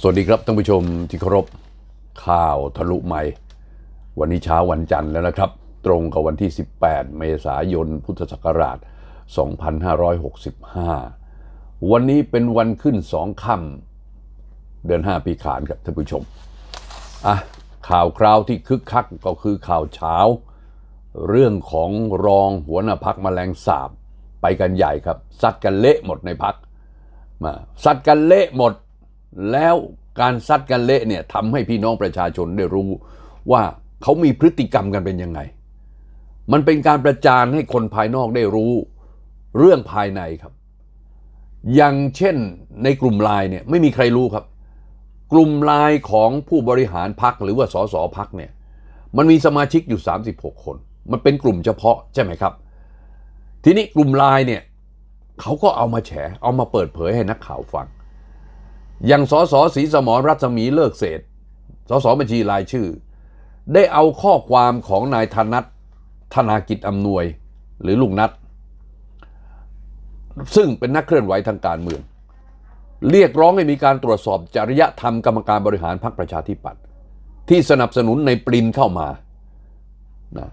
สวัสดีครับท่านผู้ชมที่เคารพข่าวทะลุใหม่ วันนี้เช้าวันจันทร์แล้วนะครับ ตรงกับวันที่ 18 เมษายน พุทธศักราช 2565 วันนี้เป็นวันขึ้นสองค่ำเดือน 5 ปีขานครับท่านผู้ชมอะข่าวคราวที่คึกคักก็คือข่าวเช้า เรื่องของรองหัวหน้าพักแมลงสาบไปกันใหญ่ครับซัดกันเละหมดในพักมาซัดกันเละหมด แล้วการซัดกันเละเนี่ยทำให้พี่น้องประชาชนได้รู้ว่าเขามีพฤติกรรมกันเป็นยังไง มันเป็นการประจานให้คนภายนอกได้รู้เรื่องภายในครับ อย่างเช่นในกลุ่มไลน์เนี่ยไม่มีใครรู้ครับ กลุ่มไลน์ของผู้บริหารพักหรือว่าสสพักเนี่ยมันมีสมาชิกอยู่ 36 คน มันเป็นกลุ่มเฉพาะใช่ไหมครับ ทีนี้กลุ่มไลน์เนี่ยเขาก็เอามาแฉเอามาเปิดเผยให้นักข่าวฟัง อย่างสสศรีสมรรัศมีเลิกเศษสสบัญชีรายชื่อ ได้เอาข้อความของนายธนัทธนากิจอำนวย หรือลุงนัทซึ่งเป็นนักเคลื่อนไหวทางการเมือง เรียกร้องให้มีการตรวจสอบจริยธรรมกรรมการบริหารพรรคประชาธิปัตย์ที่สนับสนุนในปรินเข้ามานะ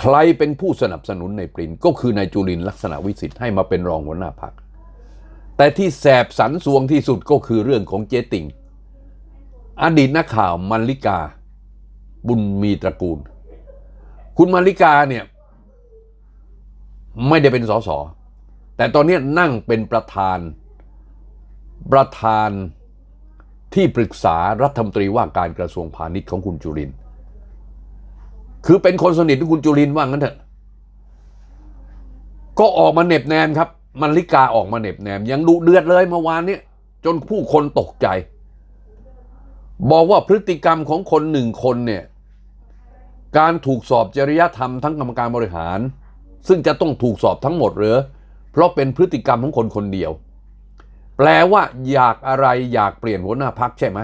ใครเป็นผู้สนับสนุนในปรินก็คือนายจุลินลักษณะวิสิทธิ์ให้มาเป็นรองหัวหน้าพรรค แต่ที่แสบสันสวงที่สุดก็คือเรื่องของเจ๊ติงอดีตนักข่าวมัลลิกา บุญมีตระกูล คุณมัลลิกาเนี่ย ไม่ได้เป็นสสแต่ตอนนี้นั่งเป็นประธาน ประธานที่ปรึกษารัฐมนตรีว่าการกระทรวงพาณิชย์ของคุณจุริน คือเป็นคนสนิทของคุณจุรินว่างั้นเถอะ ก็ออกมาเหน็บแนมครับ มันลิกาออกมาเหน็บแนม ยังดุเดือดเลยเมื่อวานเนี้จนผู้คนตกใจ บอกว่าพฤติกรรมของคนหนึ่งคนเนี่ย การถูกสอบจริยธรรมทั้งกรรมการบริหาร ซึ่งจะต้องถูกสอบทั้งหมดหรือ เพราะเป็นพฤติกรรมของคนคนเดียว แปลว่า อยากอะไรอยากเปลี่ยนหัวหน้าพักใช่ไหม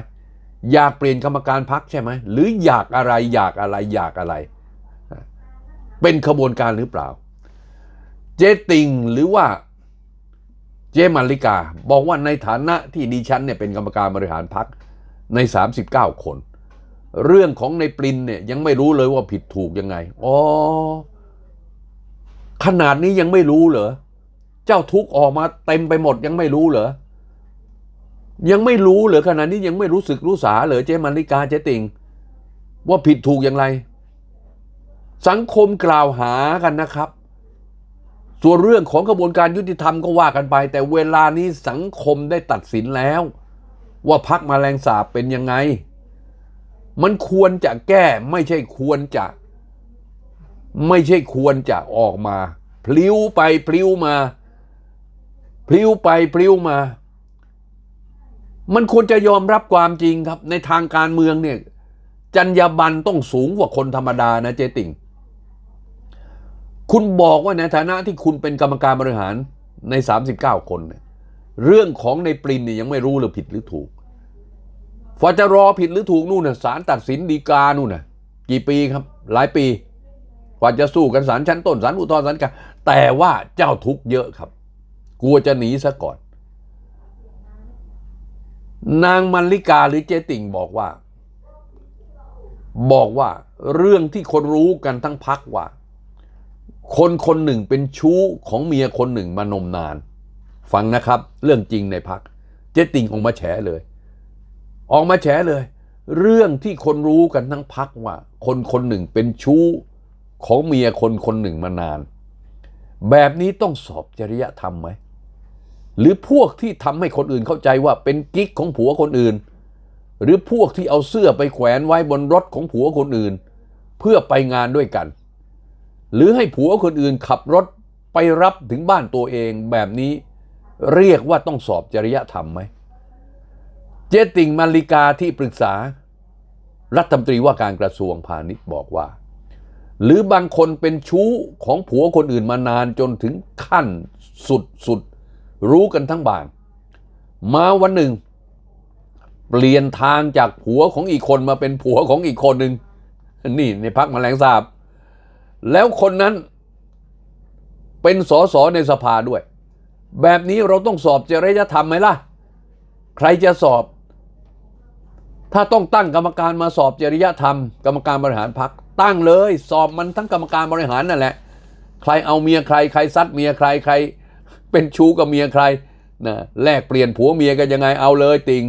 อยากเปลี่ยนกรรมการพักใช่ไหมหรืออยากอะไรอยากอะไรอยากอะไร เป็นขบวนการหรือเปล่า เจติงหรือว่า เจมาริกา บอกว่าในฐานะที่ดิฉันเนี่ยเป็นกรรมการบริหารพักใน 39 คน เรื่องของในปรินเนี่ยยังไม่รู้เลยว่าผิดถูกยังไงอ๋อขนาดนี้ยังไม่รู้เหรอเจ้าทุกออกมาเต็มไปหมดยังไม่รู้เหรอยังไม่รู้เหรอขนาดนี้ยังไม่รู้สึกรู้สาเหรอเจมาริกาเจติง ว่าผิดถูกอย่างไร สังคมกล่าวหากันนะครับ ส่วนเรื่องของกระบวนการยุติธรรมก็ว่ากันไป แต่เวลานี้สังคมได้ตัดสินแล้ว ว่าพักมาแรงสาบเป็นยังไง มันควรจะแก้ไม่ใช่ควรจะ ไม่ใช่ควรจะออกมาพลิ้วไปพลิ้วมาพลิ้วไปพลิ้วมา มันควรจะยอมรับความจริงครับ ในทางการเมืองเนี่ยจรรยาบรรณต้องสูงกว่าคนธรรมดานะเจติ่ง คุณบอกว่าในฐานะที่คุณเป็นกรรมการบริหารใน 39 คนเนี่ยเรื่องของในปรินเนี่ยยังไม่รู้เลยผิดหรือถูกฟอจะรอผิดหรือถูกนู่นน่ะศาลตัดสินฎีกานู่นน่ะกี่ปีครับ หลายปีกว่าจะสู้กันศาลชั้นต้นศาลอุทธรณ์ศาลกลางแต่ว่าเจ้าทุกข์เยอะครับ กลัวจะหนีซะก่อน นางมันลิกาหรือเจติ่งบอกว่า บอกว่าเรื่องที่คนรู้กันทั้งพักว่า คนคนหนึ่งเป็นชู้ของเมียคนหนึ่งมานมนาน ฟังนะครับ เรื่องจริงในพัก เจติ่งออกมาแฉเลย ออกมาแฉเลย เรื่องที่คนรู้กันทั้งพักว่า คนคนหนึ่งเป็นชู้ของเมียคนคนหนึ่งมานาน แบบนี้ต้องสอบจริยธรรมไหมหรือพวกที่ทำให้คนอื่นเข้าใจว่าเป็นกิ๊กของผัวคนอื่น หรือพวกที่เอาเสื้อไปแขวนไว้บนรถของผัวคนอื่น เพื่อไปงานด้วยกัน หรือให้ผัวคนอื่นขับรถไปรับถึงบ้านตัวเองแบบนี้เรียกว่าต้องสอบจริยธรรมไหม เจติงมาริกาที่ปรึกษา รัฐมนตรีว่าการกระทรวงพาณิชย์บอกว่า หรือบางคนเป็นชู้ของผัวคนอื่นมานานจนถึงขั้นสุดสุดรู้กันทั้งบ้างมาวันหนึ่ง เปลี่ยนทางจากผัวของอีกคนมาเป็นผัวของอีกคนหนึ่งนี่ในพักแมลงสาบ แล้วคนนั้นเป็นสสในสภาด้วย แบบนี้เราต้องสอบจริยธรรมไหมล่ะ ใครจะสอบ ถ้าต้องตั้งกรรมการมาสอบจริยธรรม กรรมการบริหารพักตั้งเลย สอบมันทั้งกรรมการบริหารนั่นแหละ ใครเอาเมียใคร ใครซัดเมียใครใคร เป็นชู้กับเมียใครนะแลกเปลี่ยนผัวเมียกันยังไงเอาเลยติง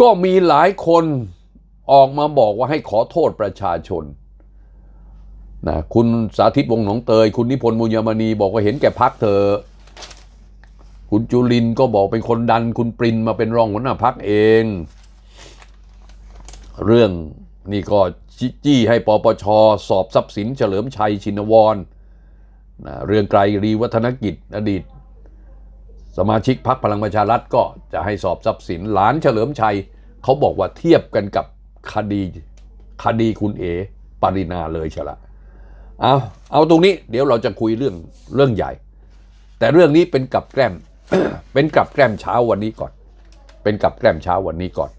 ก็มีหลายคน ออกมาบอกว่าให้ขอโทษประชาชนนะคุณสาธิตวงศ์หนองเตย คุณนิพนธ์มุญยมณีบอกว่าเห็นแก่พักเธอ คุณจุลินก็บอกเป็นคนดัน คุณปรินมาเป็นรองหัวหน้าพักเอง เรื่องนี่ก็จิจี้ให้ปปชสอบทรัพย์สินเฉลิมชัยชินวรนะเรื่องไกลรีวัฒนกิจอดีต สมาชิกพักพลังประชารัฐก็จะให้สอบทรัพย์สินหลานเฉลิมชัยเขาบอกว่าเทียบกันกับ คดีคดีคุณเอปรินาเลยเชละเอาเอาตรงนี้เดี๋ยวเราจะคุยเรื่องเรื่องใหญ่ แต่เรื่องนี้เป็นกับแกล้มเป็นกับแกล้มเช้าวันนี้ก่อน เป็นกับแกล้มเช้าวันนี้ก่อน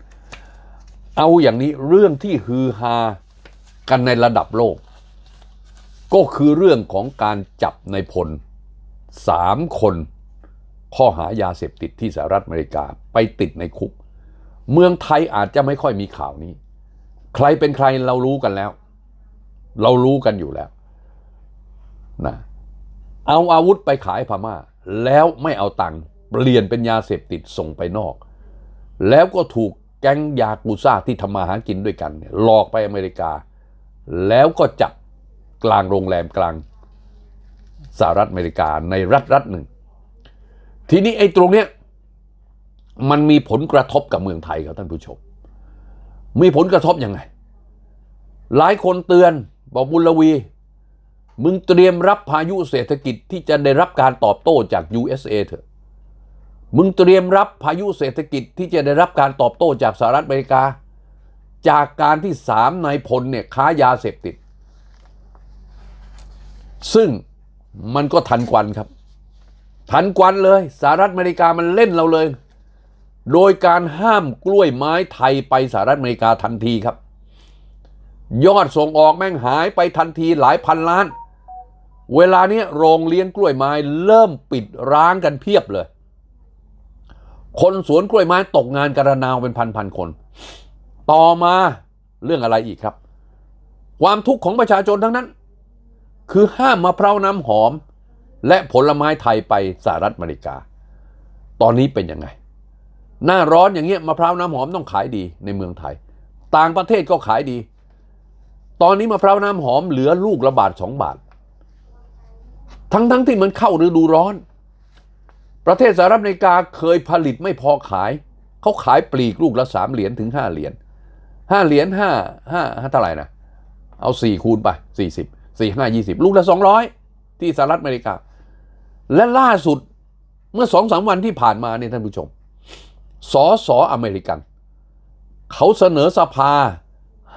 เอาอย่างนี้เรื่องที่ฮือฮากันในระดับโลก ก็คือเรื่องของการจับในพลสามคนข้อหายาเสพติดที่สหรัฐอเมริกาไปติดในคุก เมืองไทยอาจจะไม่ค่อยมีข่าวนี้ ใครเป็นใครเรารู้กันแล้ว เรารู้กันอยู่แล้วนะเอาอาวุธไปขายพม่า แล้วไม่เอาตังค์เปลี่ยนเป็นยาเสพติดส่งไปนอก แล้วก็ถูกแก๊งยากูซ่าที่ทำมาหากินด้วยกันหลอกไปอเมริกา แล้วก็จับกลางโรงแรมกลางสหรัฐอเมริกาในรัฐรัฐหนึ่ง ทีนี้ไอ้ตรงเนี้ยมันมีผลกระทบกับเมืองไทยครับท่านผู้ชม มีผลกระทบยังไง หลายคนเตือนบอกบุญลวี มึงเตรียมรับพายุเศรษฐกิจที่จะได้รับการตอบโต้จาก USA เถอะ มึงเตรียมรับพายุเศรษฐกิจที่จะได้รับการตอบโต้จากสหรัฐอเมริกา จากการที่สามนายพลเนี่ยค้ายาเสพติด ซึ่งมันก็ทันควันครับ ทันควันเลยสหรัฐอเมริกามันเล่นเราเลย โดยการห้ามกล้วยไม้ไทยไปสหรัฐอเมริกาทันทีครับ ยอดส่งออกแม่งหายไปทันทีหลายพันล้าน เวลาเนี้ยโรงเลี้ยงกล้วยไม้เริ่มปิดร้างกันเพียบเลย คนสวนกล้วยไม้ตกงานกระนาวเป็นพันพันๆคน ต่อมาเรื่องอะไรอีกครับ ความทุกข์ของประชาชนทั้งนั้น คือห้ามมะพร้าวน้ำหอม และผลไม้ไทยไปสหรัฐอเมริกา ตอนนี้เป็นยังไง หน้าร้อนอย่างเงี้ยมะพร้าวน้ำหอมต้องขายดีในเมืองไทย ต่างประเทศก็ขายดี ตอนนี้มะพร้าวน้ำหอมเหลือลูกละบาทสองบาท ทั้งๆทที่มันเข้าฤดูร้อน ประเทศสหรัฐอเมริกาเคยผลิตไม่พอขาย เขาขายปลีกลูกละสามเหรียญถึงห้าเหรียญห้าเหรียญห้าห้าเท่าไหร่นะเอาสี่คูณไปสี่สิบสี่ห้ายี่สิบลูกละสองร้อยที่สหรัฐอเมริกา และล่าสุดเมื่อสองสามวันที่ผ่านมาเนี่ยท่านผู้ชม สอสออเมริกัน เขาเสนอสภา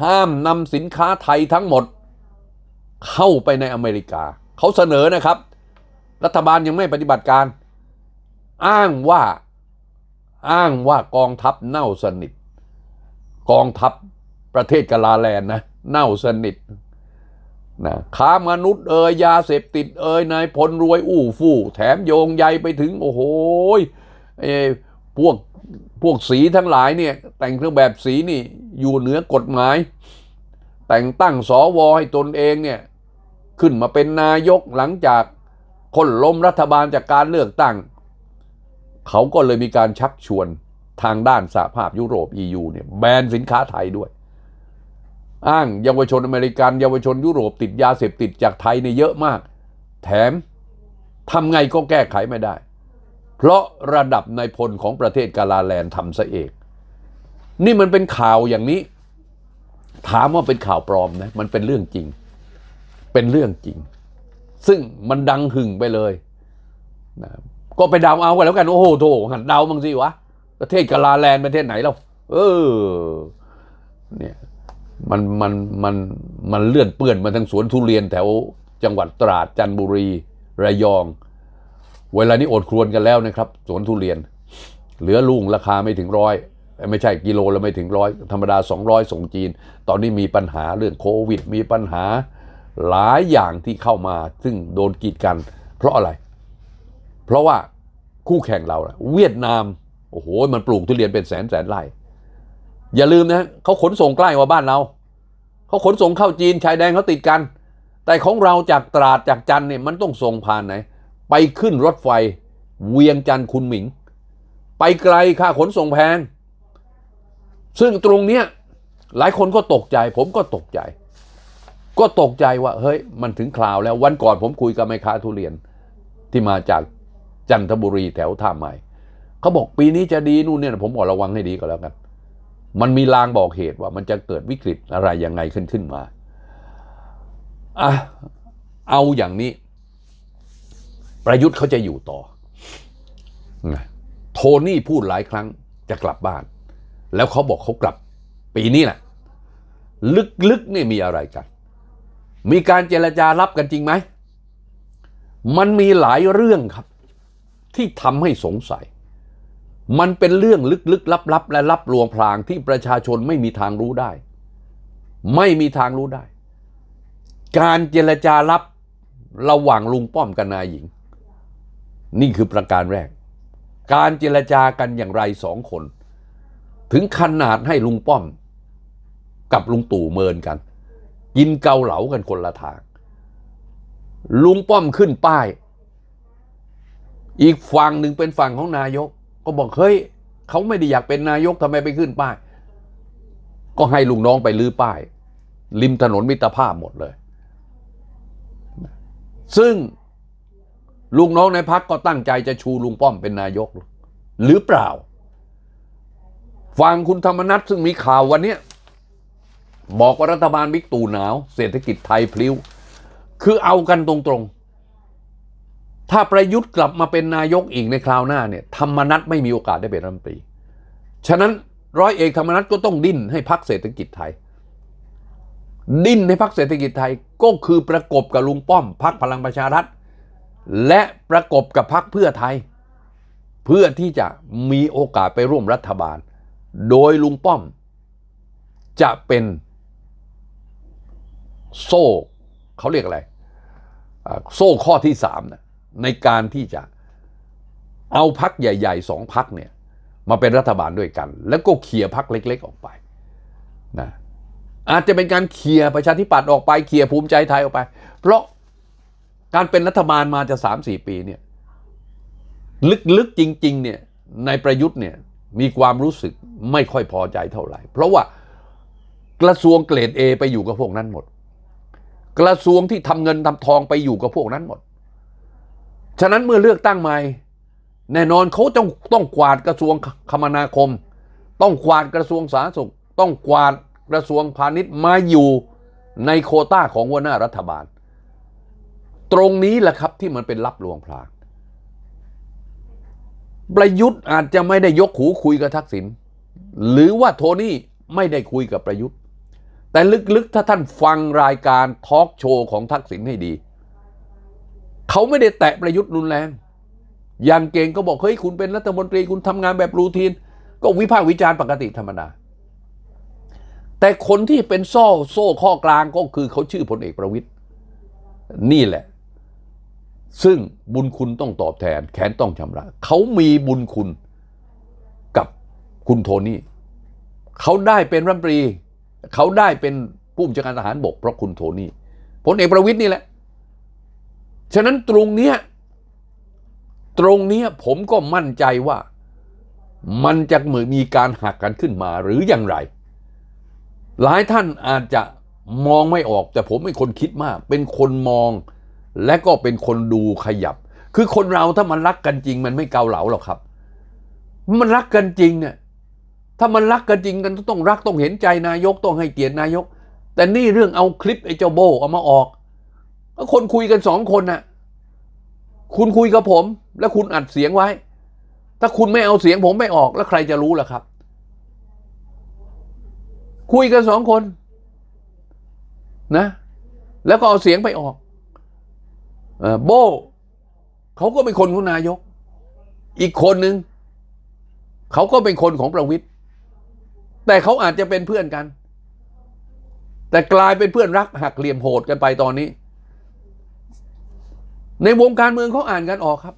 ห้ามนำสินค้าไทยทั้งหมด เข้าไปในอเมริกา เขาเสนอนะครับ รัฐบาลยังไม่ปฏิบัติการ อ้างว่าอ้างว่ากองทัพเน่าสนิท กองทัพประเทศกาลาแลนนะเน่าสนิทนะค้ามนุษย์เอ่ยยาเสพติดเอ่ยนายพลรวยอู้ฟู่แถมโยงใยไปถึง โอ้โหเอพวก พวกสีทั้งหลายเนี่ยแต่งเครื่องแบบสีนี่อยู่เหนือกฎหมาย แต่งตั้งสวให้ตนเองเนี่ยขึ้นมาเป็นนายกหลังจากคนล้มรัฐบาลจากการเลือกตั้ง เขาก็เลยมีการชักชวนทางด้านสหภาพยุโรป EU เนี่ยแบนสินค้าไทยด้วย อ้างเยาวชนอเมริกันเยาวชนยุโรปติดยาเสพติดจากไทยเนี่ยเยอะมาก แถมทำไงก็แก้ไขไม่ได้ เพราะระดับนายพลของประเทศกาลาแลนด์ทำซะเองนี่มันเป็นข่าวอย่างนี้ ถามว่าเป็นข่าวปลอมนะมันเป็นเรื่องจริง เป็นเรื่องจริง ซึ่งมันดังหึ่งไปเลยนะก็ไปเดาเอากันแล้วกันโอ้โหโถหันเดาบ้างสิวะประเทศกาลาแลนด์ประเทศไหนเราเออเนี่ยมันมันมันมันเลื่อนเปื้อนมาทางสวนทุเรียนแถวจังหวัดตราดจันทบุรีระยอง เวลานี้อดครวนกันแล้วนะครับ สวนทุเรียน เหลือลูกราคาไม่ถึงร้อยไม่ใช่กิโลละไม่ถึงร้อยธรรมดา 200 ส่งจีน ตอนนี้มีปัญหาเรื่องโควิด มีปัญหาหลายอย่างที่เข้ามา ซึ่งโดนกีดกัน เพราะอะไร เพราะว่าคู่แข่งเรา เวียดนาม โอ้โห มันปลูกทุเรียนเป็นแสนแสนไร่อย่าลืมนะเขาขนส่งใกล้กว่าบ้านเรา เขาขนส่งเข้าจีนชายแดนเขาติดกัน แต่ของเราจากตราดจากจันเนี่ยมันต้องส่งผ่านไหน ไปขึ้นรถไฟ เวียงจันทร์คุณหมิง ไปไกลค่าขนส่งแพง ซึ่งตรงเนี้ยหลายคนก็ตกใจ ผมก็ตกใจ ก็ตกใจว่าเฮ้ยมันถึงคราวแล้ววันก่อนผมคุยกับแม่ค้าทุเรียนที่มาจากจันทบุรีแถวท่าใหม่เขาบอกปีนี้จะดีนู่นเนี่ยผมบอกระวังให้ดีก็แล้วกันมันมีลางบอกเหตุว่ามันจะเกิดวิกฤตอะไรยังไงขึ้นขึ้นมาอะเอาอย่างนี้ ประยุทธ์เขาจะอยู่ต่อ โทนี่พูดหลายครั้งจะกลับบ้าน แล้วเขาบอกเขากลับปีนี้แหละลึกๆนี่มีอะไรกัน มีการเจรจารับกันจริงไหม มันมีหลายเรื่องครับ ที่ทำให้สงสัย มันเป็นเรื่องลึกๆลับๆและลับลวงพลางที่ประชาชนไม่มีทางรู้ได้ ไม่มีทางรู้ได้ การเจรจารับระหว่างลุงป้อมกับนายหญิง นี่คือประการแรก การเจรจากันอย่างไรสองคน ถึงขนาดให้ลุงป้อม กับลุงตู่เมินกัน กินเกาเหลากันคนละทาง ลุงป้อมขึ้นป้าย อีกฝั่งหนึ่งเป็นฝั่งของนายก ก็บอกเฮ้ยเขาไม่ได้อยากเป็นนายกทำไมไปขึ้นป้าย ก็ให้ลุงน้องไปลื้อป้าย ริมถนนมิตรภาพหมดเลย ซึ่ง ลุงน้องในพักก็ตั้งใจจะชูลุงป้อมเป็นนายก หรือเปล่า ฟังคุณธรรมนัฐซึ่งมีข่าววันนี้บอกว่ารัฐบาลบิ๊กตู่หนาว เศรษฐกิจไทยพลิ้ว คือเอากันตรงๆ ถ้าประยุทธ์กลับมาเป็นนายกอีกในคราวหน้าเนี่ยธรรมนัฐไม่มีโอกาสได้เป็นรัฐมนตรี ฉะนั้นร้อยเอกธรรมนัฐก็ต้องดิ้นให้พักเศรษฐกิจไทย ดิ้นให้พักเศรษฐกิจไทยก็คือประกบกับลุงป้อมพักพลังประชารัฐ และประกบกับพักเพื่อไทย เพื่อที่จะมีโอกาสไปร่วมรัฐบาล โดยลุงป้อม จะเป็นโซ่เขาเรียกอะไร โซ่ข้อที่สามนะในการที่จะเอาพักใหญ่ๆสองพักเนี่ยมาเป็นรัฐบาลด้วยกัน แล้วก็เคลียร์พักเล็ก ๆ ออกไปนะอาจจะเป็นการเคลียร์ประชาธิปัตย์ออกไปเคลียร์ภูมิใจไทยออกไป เพราะ การเป็นรัฐบาลมาจะสามสี่ปีเนี่ยลึกๆจริง ๆ เนี่ยในประยุทธ์เนี่ยมีความรู้สึกไม่ค่อยพอใจเท่าไหร่ เพราะว่ากระทรวงเกรด A ไปอยู่กับพวกนั้นหมด กระทรวงที่ทำเงินทำทองไปอยู่กับพวกนั้นหมด ฉะนั้นเมื่อเลือกตั้งใหม่แน่นอนเขาต้องต้องกวาดกระทรวงคมนาคม ต้องกวาดกระทรวงสาธารณสุข ต้องกวาดกระทรวงพาณิชย์มาอยู่ในโคต้าของหัวหน้ารัฐบาล ตรงนี้แหละครับที่มันเป็นลับลวงพลางประยุทธ์อาจจะไม่ได้ยกหูคุยกับทักษิณหรือว่าโทนี่ไม่ได้คุยกับประยุทธ์ แต่ลึกๆถ้าท่านฟังรายการทอล์กโชว์ของทักษิณให้ดี เขาไม่ได้แตะประยุทธ์รุนแรง อย่างเก่งก็บอก เฮ้ย คุณเป็นรัฐมนตรีคุณทำงานแบบรูทีน ก็วิพากษ์วิจารณ์ปกติธรรมดา แต่คนที่เป็นโซ่โซ่ข้อกลางก็คือเขาชื่อพลเอกประวิตยนี่แหละ ซึ่งบุญคุณต้องตอบแทน แขนต้องชำระ เขามีบุญคุณกับคุณโทนี่เขาได้เป็นรัฐมนตรี เขาได้เป็นผู้บัญชาการทหารบกเพราะคุณโทนี่พลเอกประวิตยนี่แหละ ฉะนั้นตรงเนี้ยตรงเนี้ยผมก็มั่นใจว่ามันจะเหมือนมีการหักกันขึ้นมาหรืออย่างไร หลายท่านอาจจะมองไม่ออก แต่ผมเป็นคนคิดมาก เป็นคนมอง และก็เป็นคนดูขยับ คือคนเราถ้ามันรักกันจริง มันไม่เกาเหลาหรอกครับ มันรักกันจริงเนี่ยถ้ามันรักกันจริงกันต้องรักต้องเห็นใจนายกต้องให้เกียรตินายก แต่นี่เรื่องเอาคลิปไอ้เจ้าโบเอามาออกก็คนคุยกันสองคนน่ะ คุณคุยกับผม แล้วคุณอัดเสียงไว้ ถ้าคุณไม่เอาเสียงผมไม่ออกแล้วใครจะรู้ล่ะครับ คุยกันสองคน นะ แล้วก็เอาเสียงไปออก โบเขาก็เป็นคนของนายก อีกคนหนึ่งเขาก็เป็นคนของประวิทย์แต่เขาอาจจะเป็นเพื่อนกัน แต่กลายเป็นเพื่อนรักหักเหลี่ยมโหดกันไปตอนนี้ ในวงการเมืองเขาอ่านกันออกครับ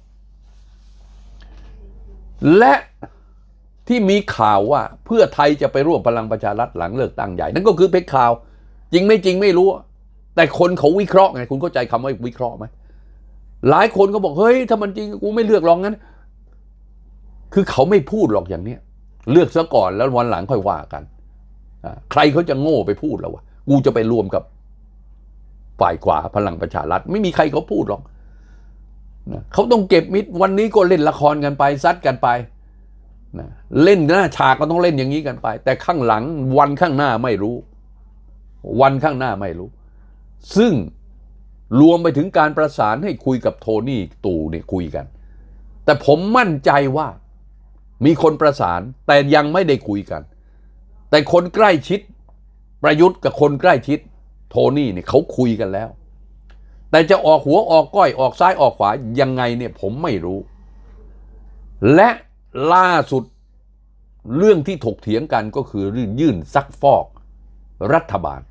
และที่มีข่าวว่าเพื่อไทยจะไปร่วมพลังประชารัฐหลังเลือกตั้งใหญ่ นั่นก็คือเป็นข่าว จริงไม่จริงไม่รู้ แต่คนเขาวิเคราะห์ไง คุณเข้าใจคำว่าวิเคราะห์ไหม หลายคนก็บอกเฮ้ยถ้ามันจริงกูไม่เลือกรองงั้น คือเขาไม่พูดหรอกอย่างเนี้ยเลือกซะก่อนแล้ววันหลังค่อยว่ากันอใครเขาจะโง่ไปพูดแล้ววะกูจะไปรวมกับฝ่ายขวาพลังประชารัฐ ไม่มีใครเขาพูดหรอกนะเขาต้องเก็บมิดวันนี้ก็เล่นละครกันไปซัดกันไปนะเล่นหน้าฉากก็ต้องเล่นอย่างนี้กันไป แต่ข้างหลังวันข้างหน้าไม่รู้ วันข้างหน้าไม่รู้ ซึ่ง รวมไปถึงการประสานให้คุยกับโทนี่ตู่เนี่ยคุยกัน แต่ผมมั่นใจว่ามีคนประสานแต่ยังไม่ได้คุยกัน แต่คนใกล้ชิดประยุทธ์กับคนใกล้ชิดโทนี่เนี่ยเขาคุยกันแล้ว แต่จะออกหัวออกก้อยออกซ้ายออกขวายังไงเนี่ยผมไม่รู้ และล่าสุดเรื่องที่ถกเถียงกันก็คือเรื่องยื่นซักฟอกรัฐบาล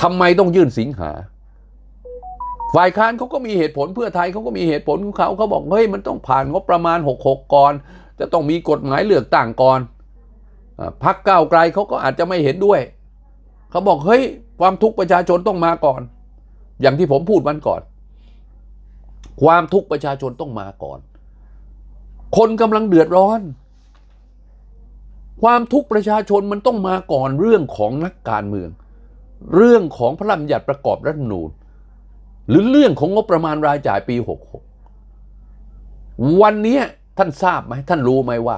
ทำไมต้องยื่นสิงหา ฝ่ายค้านเขาก็มีเหตุผลเพื่อไทยเขาก็มีเหตุผลของเขาเขาบอกเฮ้ยมันต้องผ่านงบประมาณ 66 ก่อน จะต้องมีกฎหมายเลือกตั้งก่อนพักก้าวไกลเขาก็อาจจะไม่เห็นด้วย เขาบอกเฮ้ยความทุกข์ประชาชนต้องมาก่อน อย่างที่ผมพูดวันก่อน ความทุกข์ประชาชนต้องมาก่อน คนกำลังเดือดร้อน ความทุกข์ประชาชนมันต้องมาก่อนเรื่องของนักการเมือง เรื่องของพระราชบัญญัติประกอบรัฐธรรมนูญ หรือเรื่องของงบประมาณรายจ่ายปี 66 วันนี้ท่านทราบไหมท่านรู้ไหมว่า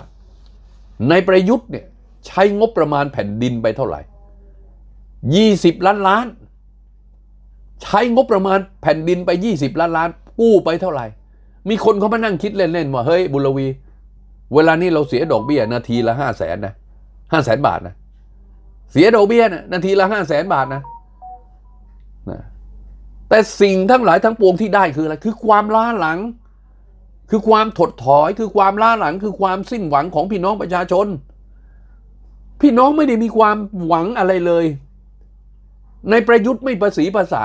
ในประยุทธ์เนี่ยใช้งบประมาณแผ่นดินไปเท่าไหร่ 20 ล้านล้าน ใช้งบประมาณแผ่นดินไป 20 ล้านล้าน กู้ไปเท่าไหร่ มีคนเขามานั่งคิดเล่นๆว่าเฮ้ยบุรวี เวลานี้เราเสียดอกเบี้ยนาทีละห้าแสนนะห้าแสนบาทนะเสียดอกเบี้ยนะนาทีละห้าแสนบาทนะนะ แต่สิ่งทั้งหลายทั้งปวงที่ได้คืออะไร คือความล้าหลัง คือความถดถอย คือความล้าหลัง คือความสิ้นหวังของพี่น้องประชาชน พี่น้องไม่ได้มีความหวังอะไรเลย ในประยุทธ์ไม่ประสีภาษา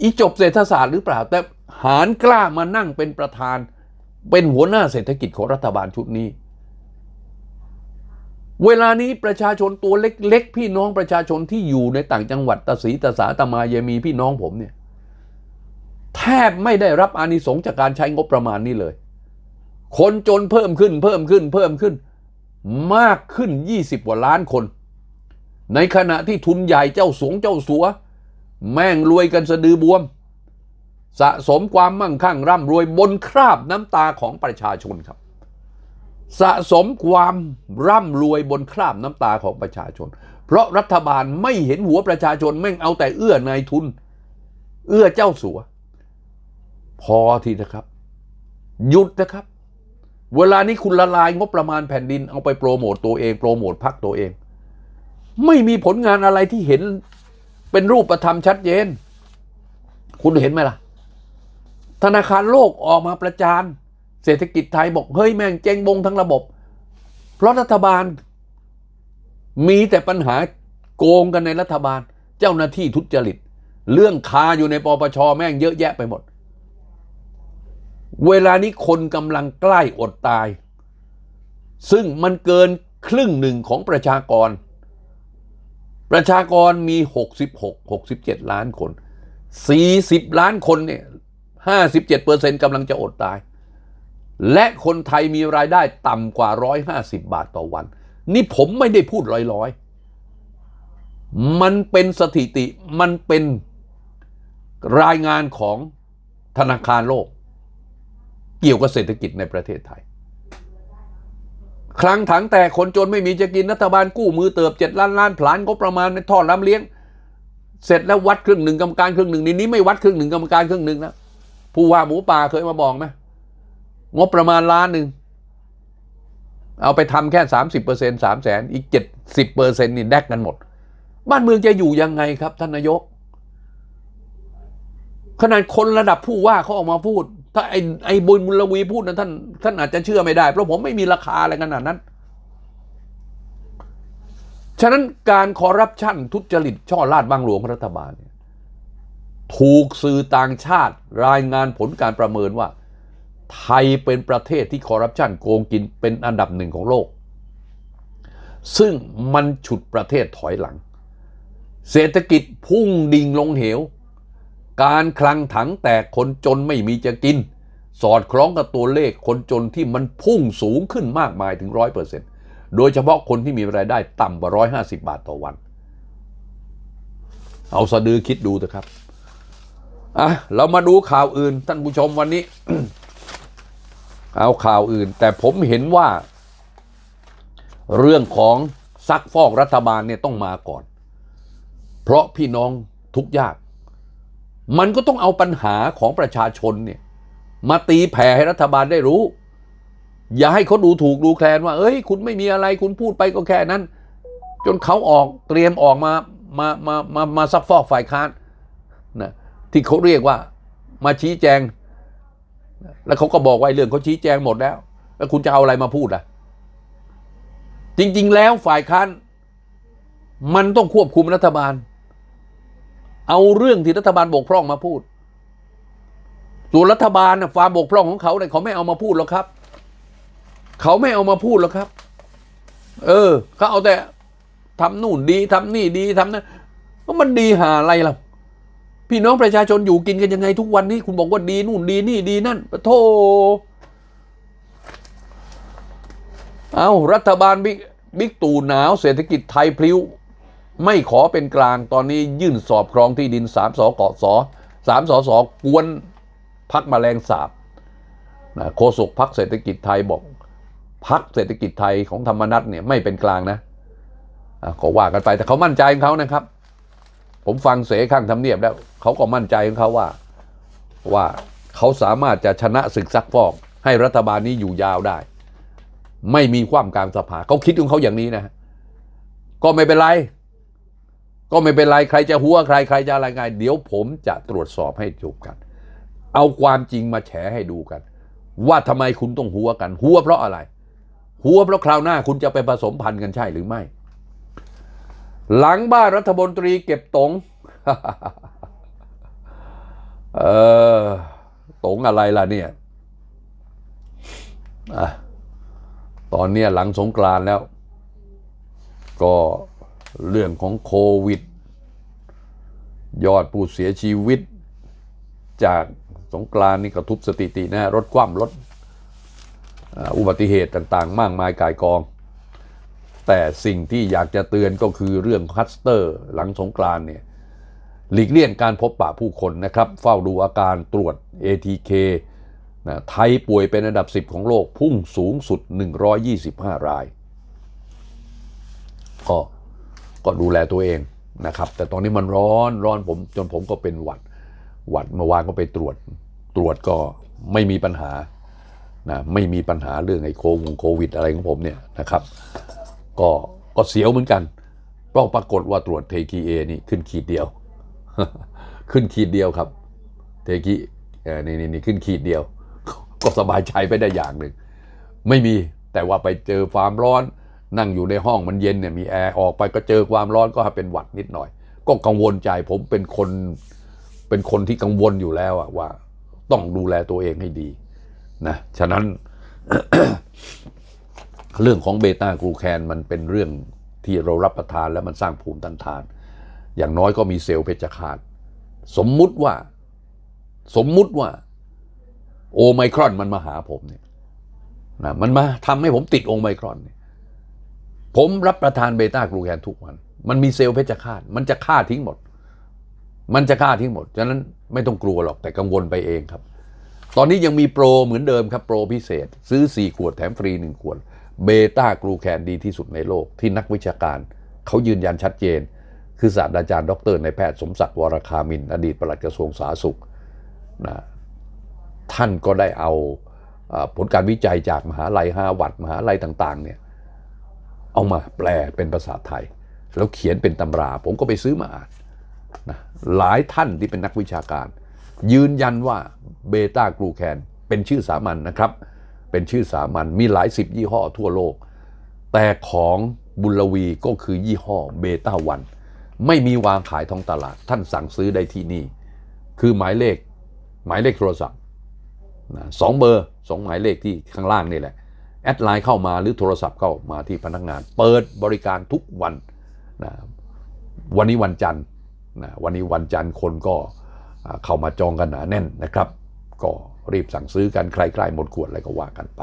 อีจบเศรษฐศาสตร์หรือเปล่า แต่หารกล้ามานั่งเป็นประธาน เป็นหัวหน้าเศรษฐกิจของรัฐบาลชุดนี้ เวลานี้ประชาชนตัวเล็กๆ พี่น้องประชาชนที่อยู่ในต่างจังหวัดตาสีตาสาตามายายมีพี่น้องผมเนี่ยแทบไม่ได้รับอานิสงส์จากการใช้งบประมาณนี้เลย คนจนเพิ่มขึ้นเพิ่มขึ้นเพิ่มขึ้น มากขึ้น 20 กว่าล้านคน ในขณะที่ทุนใหญ่เจ้าสงเจ้าสัว แม่งรวยกันสะดือบวม สะสมความมั่งคั่งร่ำรวยบนคราบน้ำตาของประชาชนครับ สะสมความร่ำรวยบนคราบน้ำตาของประชาชน เพราะรัฐบาลไม่เห็นหัวประชาชนแม่งเอาแต่เอื้อนายทุน เอื้อเจ้าสัว พอทีนะครับ หยุดนะครับ เวลานี้คุณละลายงบประมาณแผ่นดินเอาไปโปรโมตตัวเอง โปรโมทพักตัวเอง ไม่มีผลงานอะไรที่เห็นเป็นรูปธรรมชัดเจน คุณเห็นไหมล่ะ ธนาคารโลกออกมาประจาน เศรษฐกิจไทยบอกเฮ้ยแม่งเจ๊งบงทั้งระบบ เพราะรัฐบาล มีแต่ปัญหาโกงกันในรัฐบาล เจ้าหน้าที่ทุจริต เรื่องคาอยู่ในปปชแม่งเยอะแยะไปหมด เวลานี้คนกำลังใกล้อดตาย ซึ่งมันเกินครึ่งหนึ่งของประชากร ประชากรมี 66 67 ล้านคน 40 ล้านคนเนี่ย57เปอร์เซ็นต์กำลังจะอดตาย และคนไทยมีรายได้ต่ำกว่า 150 บาทต่อวัน นี่ผมไม่ได้พูดลอยๆ มันเป็นสถิติมันเป็นรายงานของธนาคารโลก เกี่ยวกับเศรษฐกิจในประเทศไทย ครั้งถังแต่คนจนไม่มีจะกินรัฐบาลกู้มือเติบเจ็ดล้านล้านผลานก็ประมาณในท่อน้ำเลี้ยง เสร็จแล้ววัดครึ่งหนึ่งกรรมการครึ่งหนึ่งนี่นี้ไม่วัดครึ่งหนึ่งกรรมการครึ่งหนึ่งนะผู้ว่าหมูป่าเคยมาบอกไหม งบประมาณล้านหนึ่ง เอาไปทำแค่สามสิบเปอร์เซ็นสามแสนอีกเจ็ดสิบเปอร์เซ็นนี่แดกกันหมด บ้านเมืองจะอยู่ยังไงครับ ท่านนายก ขนาดคนระดับผู้ว่าเขาออกมาพูด ถ้าไอ้ไอ้บุญมุลวีพูดนะท่านท่านอาจจะเชื่อไม่ได้ เพราะผมไม่มีราคาอะไรขนาดนั้น ฉะนั้นการคอร์รัปชันทุจริต ช่อลาดบางหลวงรัฐบาล ถูกสื่อต่างชาติรายงานผลการประเมินว่า ไทยเป็นประเทศที่คอร์รัปชันโกงกินเป็นอันดับหนึ่งของโลก ซึ่งมันฉุดประเทศถอยหลัง เศรษฐกิจพุ่งดิ่งลงเหว การคลังถังแตกคนจนไม่มีจะกิน สอดคล้องกับตัวเลขคนจนที่มันพุ่งสูงขึ้นมากมายถึงร้อยเปอร์เซ็นต์โดยเฉพาะคนที่มีรายได้ต่ำกว่าร้อยห้าสิบาทต่อวัน เอาสะดือคิดดูเถอะครับอะเรามาดูข่าวอื่นท่านผู้ชมวันนี้ เอาข่าวอื่น แต่ผมเห็นว่า เรื่องของซักฟอกรัฐบาลเนี่ยต้องมาก่อน เพราะพี่น้องทุกยาก มันก็ต้องเอาปัญหาของประชาชนเนี่ยมาตีแผ่ให้รัฐบาลได้รู้ อย่าให้เขาดูถูกดูแคลนว่า เอ้ย คุณไม่มีอะไรคุณพูดไปก็แค่นั้น จนเขาออกเตรียมออกมามามามามาซักฟอกฝ่ายค้านนะที่เขาเรียกว่ามาชี้แจง แล้วเขาก็บอกว่าไอ้เรื่องเขาชี้แจงหมดแล้ว แล้วคุณจะเอาอะไรมาพูดล่ะ จริง ๆ แล้วฝ่ายค้านมันต้องควบคุมรัฐบาล เอาเรื่องที่รัฐบาลบกพร่องมาพูด ส่วนรัฐบาลน่ะความบกพร่องของเขาเนี่ยเขาไม่เอามาพูดหรอกครับ เขาไม่เอามาพูดหรอกครับ เออเขาเอาแต่ทำนู่นดีทำนี่ดีทำนั่นก็มันดีหาอะไรล่ะ พี่น้องประชาชนอยู่กินกันยังไงทุกวันนี้คุณบอกว่าดีนู่นดีนี่ดีนั่นปะโทเอารัฐบาลบิ๊กบิ๊กตู่หนาวเศรษฐกิจไทยพลิ้ว ไม่ขอเป็นกลางตอนนี้ยื่นสอบครองที่ดินสามสเกาะสอสามสสกวนพักแมลงสาบนะโฆษกพักเศรษฐกิจไทยบอกพักเศรษฐกิจไทยของธรรมนัตเนี่ยไม่เป็นกลางนะอะก็ว่ากันไปแต่เขามั่นใจของเขานะครับ ผมฟังเสข้างทำเนียบแล้วเขาก็มั่นใจของเขาว่าว่าเขาสามารถจะชนะศึกซักฟอก ให้รัฐบาลนี้อยู่ยาวได้ ไม่มีความกลางสภาเขาคิดของเขาอย่างนี้นะ ก็ไม่เป็นไร ก็ไม่เป็นไรใครจะหัวใครใครจะอะไรไง เดี๋ยวผมจะตรวจสอบให้จบกัน เอาความจริงมาแฉให้ดูกัน ว่าทำไมคุณต้องหัวกัน หัวเพราะอะไร หัวเพราะคราวหน้าคุณจะไปผสมพันธุ์กันใช่หรือไม่ หลังบ้านรัฐมนตรีเก็บตงเออตงอะไรล่ะเนี่ยอตอนเนี้ยหลังสงกรานแล้ว ก็เรื่องของโควิด ยอดผู้เสียชีวิต จากสงกรานนี่ก็ทุบสถิตินะรถคว่ำรถอุบัติเหตุต่างๆ มากมายกายกอง แต่สิ่งที่อยากจะเตือนก็คือเรื่องคัสเตอร์ หลังสงกรานเนี่ยหลีกเลี่ยงการพบปะผู้คนนะครับ เฝ้าดูอาการตรวจ ATK นะไทยป่วยเป็นอันดับ 10 ของโลกพุ่งสูงสุด 125 ราย ก็ก็ดูแลตัวเองนะครับ แต่ตอนนี้มันร้อนร้อนผมจนผมก็เป็นหวัด หวัดเมื่อวานก็ไปตรวจ ตรวจก็ไม่มีปัญหานะไม่มีปัญหาเรื่องไอ้โควงโควิดอะไรของผมเนี่ยนะครับ ก็ก็เสียวเหมือนกันเพราะปรากฏว่าตรวจเทคีเอนี่ขึ้นขีดเดียว ขึ้นขีดเดียวครับ เทคีเออนี่นี่นี่ขึ้นขีดเดียว ก็สบายใจไปได้อย่างหนึ่ง ไม่มีแต่ว่าไปเจอความร้อนนั่งอยู่ในห้องมันเย็นเนี่ยมีแอร์ออกไปก็เจอความร้อนก็เป็นหวัดนิดหน่อย ก็กังวลใจผมเป็นคนเป็นคนที่กังวลอยู่แล้วอะว่า ต้องดูแลตัวเองให้ดีนะฉะนั้น เรื่องของเบต้ากลูแคนมันเป็นเรื่องที่เรารับประทานแล้วมันสร้างภูมิต้านทาน อย่างน้อยก็มีเซลล์เพชฌฆาตสมมุติว่าสมมุติว่า โอไมครอนมันมาหาผมเนี่ยนะมันมาทำให้ผมติดโอไมครอนเนี่ยผมรับประทานเบต้ากลูแคนทุกวัน มันมีเซลล์เพชฌฆาตมันจะฆ่าทิ้งหมด มันจะฆ่าทิ้งหมด ฉะนั้นไม่ต้องกลัวหรอกแต่กังวลไปเองครับ ตอนนี้ยังมีโปรเหมือนเดิมครับ โปรพิเศษ ซื้อ 4 ขวดแถมฟรี 1 ขวด เบต้ากลูแคนดีที่สุดในโลก ที่นักวิชาการ เขายืนยันชัดเจน คือศาสตราจารย์ ดรในายแพทย์สมศักดิ์วรคามิน อดีตปลัดกระทรวงสาธารณสุขนะท่านก็ได้เอาผลการวิจัยจากมหาลัยฮาวาร์ดมหาลัยต่างๆเนี่ยเอามาแปลเป็นภาษาไทย แล้วเขียนเป็นตำรา ผมก็ไปซื้อมาอ่านนะหลายท่านที่เป็นนักวิชาการ ยืนยันว่าเบต้ากลูแคนเป็นชื่อสามัญนนะครับ เป็นชื่อสามัญมีหลายสิบยี่ห้อทั่วโลก แต่ของบุลวีก็คือยี่ห้อเบต้าวันไม่มีวางขายท้องตลาด ท่านสั่งซื้อได้ที่นี่ คือหมายเลขหมายเลขโทรศัพท์สองเบอร์สองหมายเลขที่ข้างล่างนี่แหละ แอดไลน์เข้ามาหรือโทรศัพท์เข้ามาที่พนักงาน เปิดบริการทุกวันนะวันนี้วันจันทร์นะวันนี้วันจันทร์คนก็เข้ามาจองกันหนาแน่นนะครับ ก็ รีบสั่งซื้อกันใครใกล้หมดขวดอะไรก็ว่ากันไป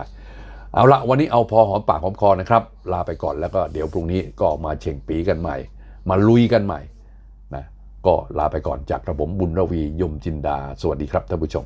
เอาละวันนี้เอาพอหอมปากหอมคอนะครับ ลาไปก่อนแล้วก็เดี๋ยวพรุ่งนี้ก็มาเช่งปีกันใหม่ มาลุยกันใหม่นะก็ลาไปก่อนจากกระผมบุญระวียมจินดา สวัสดีครับท่านผู้ชม